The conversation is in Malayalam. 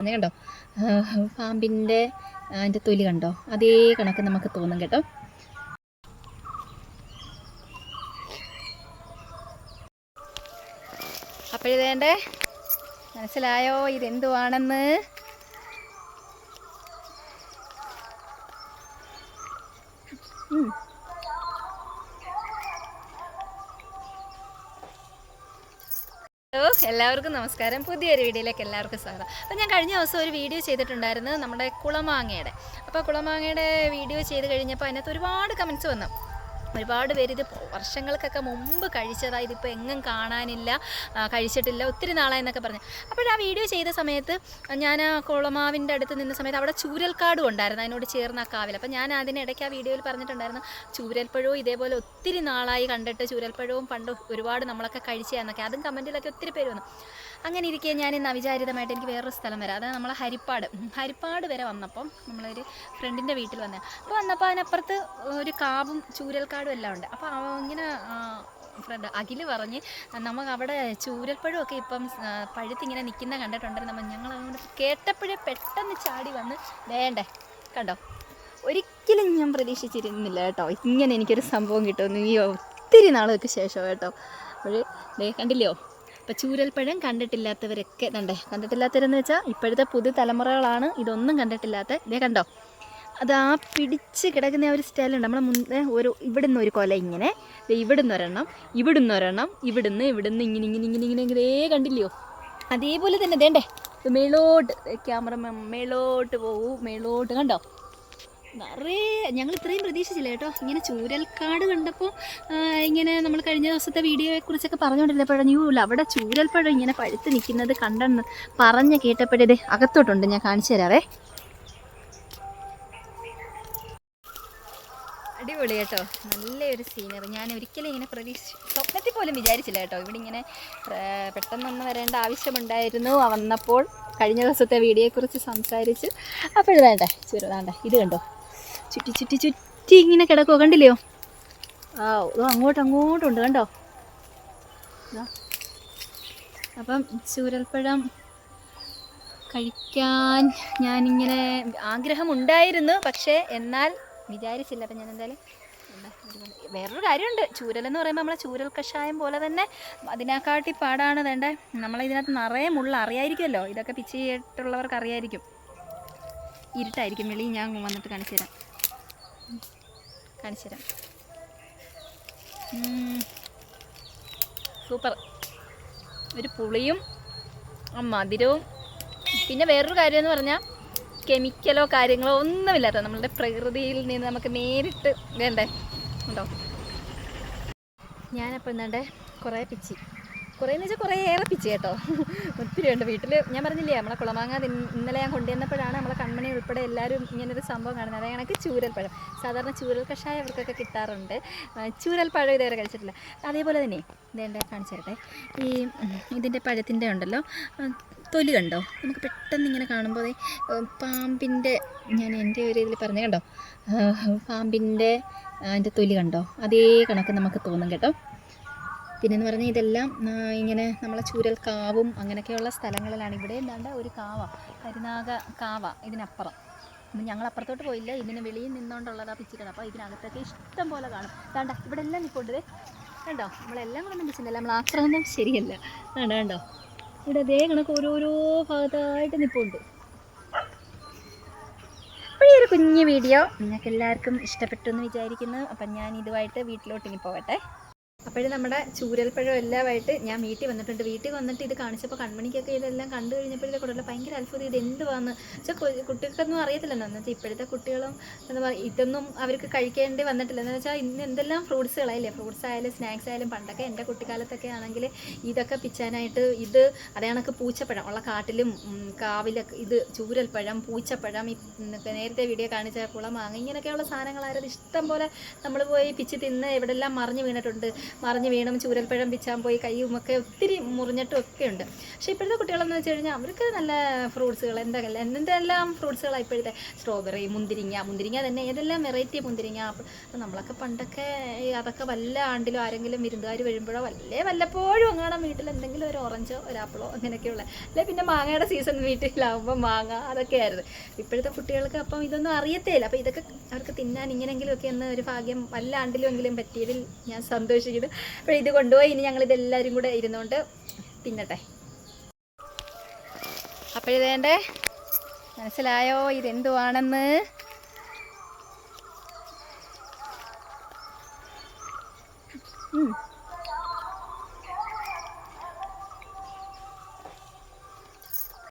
പറഞ്ഞ കണ്ടോ? പാമ്പിന്റെ അതിന്റെ തൊലി കണ്ടോ? അതേ കണക്ക് നമുക്ക് തോന്നും കേട്ടോ. അപ്പോഴിതേണ്ടേ മനസ്സിലായോ? ഇതെന്തുവാണെന്ന് ഉം. എല്ലാവർക്കും നമസ്കാരം. പുതിയൊരു വീഡിയോയിലേക്ക് എല്ലാവർക്കും സ്വാഗതം. അപ്പോൾ ഞാൻ കഴിഞ്ഞ ദിവസം ഒരു വീഡിയോ ചെയ്തിട്ടുണ്ടായിരുന്നു നമ്മുടെ കുളമാങ്ങയുടെ. അപ്പോൾ കുളമാങ്ങയുടെ വീഡിയോ ചെയ്ത് കഴിഞ്ഞപ്പോൾ അതിനകത്ത് ഒരുപാട് കമൻസ് വന്നു. ഒരുപാട് പേര് ഇത് വർഷങ്ങൾക്കൊക്കെ മുമ്പ് കഴിച്ചതാണ് ഇതിപ്പോൾ എങ്ങും കാണാനില്ല കഴിച്ചിട്ടില്ല. ഒത്തിരി നാളായെന്നൊക്കെ പറഞ്ഞു. അപ്പോൾ ആ വീഡിയോ ചെയ്ത സമയത്ത് ഞാൻ കുളമാവിന്റെ അടുത്ത് നിന്ന സമയത്ത് അവിടെ ചൂരൽക്കാടും ഉണ്ടായിരുന്നു. അതിനോട് ചേർന്ന ആ കാവിൽ. അപ്പോൾ ഞാൻ അതിനിടയ്ക്ക് ആ വീഡിയോയിൽ പറഞ്ഞിട്ടുണ്ടായിരുന്നു ചൂരൽപ്പഴവും ഇതേപോലെ ഒത്തിരി നാളായി കണ്ടിട്ട് ചൂരൽപ്പഴവും പണ്ട് ഒരുപാട് നമ്മളൊക്കെ കഴിച്ചതെന്നൊക്കെ. അതും കമന്റിലൊക്കെ ഒത്തിരി പേര് വന്നു. അങ്ങനെ ഇരിക്കെ ഞാൻ ഇന്ന് അവിചാരിതമായിട്ട് എനിക്ക് വേറൊരു സ്ഥലം വരാം. അതായത് നമ്മളെ ഹരിപ്പാട്. ഹരിപ്പാട് വരെ വന്നപ്പം നമ്മളൊരു ഫ്രണ്ടിന്റെ വീട്ടിൽ വന്നത് അപ്പോൾ വന്നപ്പോൾ അതിനപ്പുറത്ത് ഒരു കാവും ചൂരൽക്കാടും എല്ലാം ഉണ്ട്. അപ്പോൾ ഇങ്ങനെ ഫ്രണ്ട് അഖിൽ പറഞ്ഞ് നമുക്ക് അവിടെ ചൂരൽപ്പഴമൊക്കെ ഇപ്പം പഴുത്തിങ്ങനെ നിൽക്കുന്ന കണ്ടിട്ടുണ്ടായിരുന്നു ഞങ്ങൾ അതുകൊണ്ട് കേട്ടപ്പോഴേ പെട്ടെന്ന് ചാടി വന്ന് വേണ്ടേ കണ്ടോ? ഒരിക്കലും ഞാൻ പ്രതീക്ഷിച്ചിരുന്നില്ല കേട്ടോ. ഇങ്ങനെ എനിക്കൊരു സംഭവം കിട്ടുമെന്ന് ഈ ഒത്തിരി നാളുകൾക്ക് ശേഷം കേട്ടോ. അപ്പോൾ കണ്ടില്ലയോ? അപ്പോൾ ചൂരൽപ്പഴം കണ്ടിട്ടില്ലാത്തവരൊക്കെ കണ്ടേ. കണ്ടിട്ടില്ലാത്തവരെന്ന് വെച്ചാൽ ഇപ്പോഴത്തെ പുതിയ തലമുറകളാണ് ഇതൊന്നും കണ്ടിട്ടില്ലാത്ത. ഇതേ കണ്ടോ? അത് ആ പിടിച്ച് കിടക്കുന്ന ഒരു സ്റ്റൈലുണ്ട് നമ്മളെ മുന്നേ ഒരു ഇവിടുന്ന് ഒരു കൊല ഇങ്ങനെ ഇവിടുന്ന് ഒരെണ്ണം ഇവിടുന്ന് ഒരെണ്ണം ഇവിടുന്ന് ഇവിടുന്ന് ഇങ്ങനെ ഇങ്ങനെ ഇങ്ങനെ ഇങ്ങനെ ഇങ്ങനെ കണ്ടില്ലയോ? അതേപോലെ തന്നെ ഇതേണ്ടേ മേളോട്ട് ക്യാമറ മേളോട്ട് പോകൂ മേളോട്ട് കണ്ടോ? നിറയെ ഞങ്ങൾ ഇത്രയും പ്രതീക്ഷിച്ചില്ല കേട്ടോ. ഇങ്ങനെ ചൂരൽക്കാട് കണ്ടപ്പോൾ ഇങ്ങനെ നമ്മൾ കഴിഞ്ഞ ദിവസത്തെ വീഡിയോയെ കുറിച്ചൊക്കെ പറഞ്ഞുകൊണ്ടിരുന്നപ്പോഴും ന്യൂ ഇല്ല. അവിടെ ചൂരൽപ്പഴം ഇങ്ങനെ പഴുത്ത് നിൽക്കുന്നത് കണ്ടെന്ന് പറഞ്ഞ് കേട്ടപ്പോഴേ അകത്തോട്ടുണ്ട്. ഞാൻ കാണിച്ചു തരാവേ. അടിപൊളി കേട്ടോ. നല്ലൊരു സീനറി ഞാൻ ഒരിക്കലും ഇങ്ങനെ പ്രതീക്ഷ സ്വപ്നത്തിൽ പോലും വിചാരിച്ചില്ല കേട്ടോ. ഇവിടെ ഇങ്ങനെ പെട്ടെന്ന് പെട്ടെന്നൊന്ന് വരേണ്ട ആവശ്യമുണ്ടായിരുന്നു. വന്നപ്പോൾ കഴിഞ്ഞ ദിവസത്തെ വീഡിയോയെക്കുറിച്ച് സംസാരിച്ച് അപ്പോഴതാണ്ടേ ചെറുതാണ്ടേ ഇത് കണ്ടോ? ചുറ്റി ചുറ്റി ചുറ്റി ഇങ്ങനെ കിടക്കുക കണ്ടില്ലയോ? ആ ഇത് അങ്ങോട്ട് അങ്ങോട്ടുണ്ട് കണ്ടോ? അപ്പം ചൂരൽപ്പഴം കഴിക്കാൻ ഞാനിങ്ങനെ ആഗ്രഹമുണ്ടായിരുന്നു പക്ഷേ എന്നാൽ വിചാരിച്ചില്ല. അപ്പം ഞാൻ എന്തായാലും. വേറൊരു കാര്യമുണ്ട്. ചൂരലെന്ന് പറയുമ്പോൾ നമ്മളെ ചൂരൽ കഷായം പോലെ തന്നെ അതിനെക്കാട്ടി പാടാണ് വേണ്ട. നമ്മളിതിനകത്ത് നിറയെ മുള്ള അറിയായിരിക്കുമല്ലോ. ഇതൊക്കെ പിച്ചിട്ടുള്ളവർക്ക് അറിയായിരിക്കും. ഇരുട്ടായിരിക്കും. വെളിയിൽ ഞാൻ വന്നിട്ട് കാണിച്ചു തരാം. കാണിച്ചു തരാം സൂപ്പർ. ഒരു പുളിയും മധുരവും പിന്നെ വേറൊരു കാര്യം എന്ന് പറഞ്ഞാൽ കെമിക്കലോ കാര്യങ്ങളോ ഒന്നുമില്ലാത്ത നമ്മളുടെ പ്രകൃതിയിൽ നിന്ന് നമുക്ക് നേരിട്ട് വേണ്ടേ? ഉണ്ടോ? ഞാനപ്പോൾ എന്താണ്ടേ കുറേ പിച്ചി. കുറേ എന്ന് വെച്ചാൽ കുറേ ഏറെ പിച്ചി കേട്ടോ. ഒത്തിരി ഉണ്ട്. വീട്ടിൽ ഞാൻ പറഞ്ഞില്ലേ നമ്മളെ കുളമാങ്ങ ഇന്നലെ ഞാൻ കൊണ്ടുവന്നപ്പോഴാണ് നമ്മളെ കൺമണി ഉൾപ്പെടെ എല്ലാവരും ഇങ്ങനൊരു സംഭവം കാണുന്നത്. അതേ കണക്ക് ചൂരൽപ്പഴം സാധാരണ ചൂരൽ കഷായം അവർക്കൊക്കെ കിട്ടാറുണ്ട്. ചൂരൽ ചൂരൽപ്പഴം ഇതുവരെ കഴിച്ചിട്ടില്ല. അതേപോലെ തന്നെ ഇതേണ്ട കാണിച്ചു തരട്ടെ. ഈ ഇതിന്റെ പഴത്തിന്റെ ഉണ്ടല്ലോ തൊലി കണ്ടോ? നമുക്ക് പെട്ടെന്ന് ഇങ്ങനെ കാണുമ്പോൾ പാമ്പിന്റെ ഞാൻ എന്റെ ഒരു ഇതിൽ പറഞ്ഞു കണ്ടോ? പാമ്പിന്റെ അതിന്റെ തൊലി കണ്ടോ? അതേ കണക്ക് നമുക്ക് തോന്നും കേട്ടോ. പിന്നെന്ന് പറഞ്ഞാൽ ഇതെല്ലാം ഇങ്ങനെ നമ്മളെ ചൂരൽ കാവും അങ്ങനെയൊക്കെയുള്ള സ്ഥലങ്ങളിലാണ്. ഇവിടെ എന്താണ്ട് ഒരു കാവ കരുനാഗ കാവ ഇതിനപ്പുറം. ഞങ്ങൾ അപ്പുറത്തോട്ട് പോയില്ല ഇതിന് വെളിയിൽ നിന്നുകൊണ്ടുള്ളതാ പിച്ചിക്കണം അപ്പോൾ ഇതിനകത്തൊക്കെ ഇഷ്ടം പോലെ കാണും. വേണ്ട ഇവിടെ എല്ലാം നിൽപ്പുണ്ട് ദേ. കണ്ടോ നമ്മളെല്ലാം കൂടെ പിച്ചിട്ടില്ല നമ്മൾ ആക്രമണം ശരിയല്ല. കണ്ടോ കണ്ടോ. ഇവിടെ അതേ കണക്ക് ഓരോരോ ഭാഗത്തായിട്ട് നിൽപ്പുണ്ട് ഒരു കുഞ്ഞു വീഡിയോ. നിങ്ങൾക്ക് എല്ലാവർക്കും ഇഷ്ടപ്പെട്ടു എന്ന് വിചാരിക്കുന്നു. അപ്പം ഞാൻ ഇതുമായിട്ട് വീട്ടിലോട്ട് ഇനി പോകട്ടെ. അപ്പോഴും നമ്മുടെ ചൂരൽപ്പഴം എല്ലാമായിട്ട് ഞാൻ വീട്ടിൽ വന്നിട്ടുണ്ട്. വീട്ടിൽ വന്നിട്ട് ഇത് കാണിച്ചപ്പോൾ കൺമണിക്കൊക്കെ ഇതെല്ലാം കണ്ടു കഴിഞ്ഞപ്പോഴേ കൂടുതൽ ഭയങ്കര അത്ഭുതം. ഇത് എന്തുവാന്ന്? വെച്ചാൽ കുട്ടികൾക്കൊന്നും അറിയത്തില്ലല്ലോ എന്ന് വെച്ചാൽ ഇപ്പോഴത്തെ കുട്ടികളും എന്താ പറയുക ഇതൊന്നും അവർക്ക് കഴിക്കേണ്ടി വന്നിട്ടില്ല. എന്ന് വെച്ചാൽ ഇന്ന് എന്തെല്ലാം ഫ്രൂട്ട്സുകളായില്ലേ? ഫ്രൂട്ട്സ് ആയാലും സ്നാക്സ് ആയാലും പണ്ടൊക്കെ എന്റെ കുട്ടിക്കാലത്തൊക്കെ ആണെങ്കിൽ ഇതൊക്കെ പിച്ചാനായിട്ട് ഇത് അതേ പൂച്ചപ്പഴം. ഉള്ള കാട്ടിലും കാവിലൊക്കെ ഇത് ചൂരൽപ്പഴം പൂച്ചപ്പഴം നേരത്തെ വീഡിയോ കാണിച്ച കുളമാങ്ങ ഇങ്ങനെയൊക്കെയുള്ള സാധനങ്ങളായിരുന്നു ഇഷ്ടം പോലെ നമ്മൾ പോയി പിച്ച് തിന്ന് എവിടെല്ലാം മറിഞ്ഞു വീണിട്ടുണ്ട്. മറിഞ്ഞ് വീണും ചൂരൽപ്പഴം പിച്ചാൻ പോയി കൈയുമൊക്കെ ഒത്തിരി മുറിഞ്ഞിട്ടും ഒക്കെ ഉണ്ട്. പക്ഷേ ഇപ്പോഴത്തെ കുട്ടികളെന്ന് വെച്ച് കഴിഞ്ഞാൽ അവർക്ക് നല്ല ഫ്രൂട്ട്സുകൾ എന്തെങ്കിലും എന്തെല്ലാം ഫ്രൂട്ട്സുകളാണ് ഇപ്പോഴത്തെ? സ്ട്രോബെറി മുന്തിരിങ്ങ മുന്തിരിങ്ങ തന്നെ ഏതെല്ലാം വെറൈറ്റി മുന്തിരിങ്ങ? അപ്പോൾ നമ്മളൊക്കെ പണ്ടൊക്കെ അതൊക്കെ വല്ല ആണ്ടിലും ആരെങ്കിലും വിരുന്നുകാർ വരുമ്പോഴോ വല്ലേ വല്ലപ്പോഴും അങ്ങാണം വീട്ടിൽ എന്തെങ്കിലും ഒരു ഓറഞ്ചോ ഒരു ആപ്പിളോ അങ്ങനെയൊക്കെയുള്ള. അല്ലെ പിന്നെ മാങ്ങയുടെ സീസൺ വീട്ടിലാവുമ്പോൾ മാങ്ങ അതൊക്കെയായിരുന്നു ഇപ്പോഴത്തെ കുട്ടികൾക്ക് അപ്പം ഇതൊന്നും അറിയത്തേയില്ല. അപ്പം ഇതൊക്കെ അവർക്ക് തിന്നാൻ ഇങ്ങനെയെങ്കിലുമൊക്കെ ഒന്ന് ഒരു ഭാഗ്യം വല്ല ആണ്ടിലും എങ്കിലും പറ്റിയതിൽ ഞാൻ സന്തോഷിക്കുന്നു. അപ്പോൾ ഇത് കൊണ്ടുപോയി. ഇനി ഞങ്ങൾ ഇതെല്ലാവരും കൂടെ ഇരുന്നുകൊണ്ട് തിന്നട്ടെ. അപ്പോഴിതേണ്ടേ? മനസ്സിലായോ? ഇതെന്തുവാണെന്ന്? ഉം.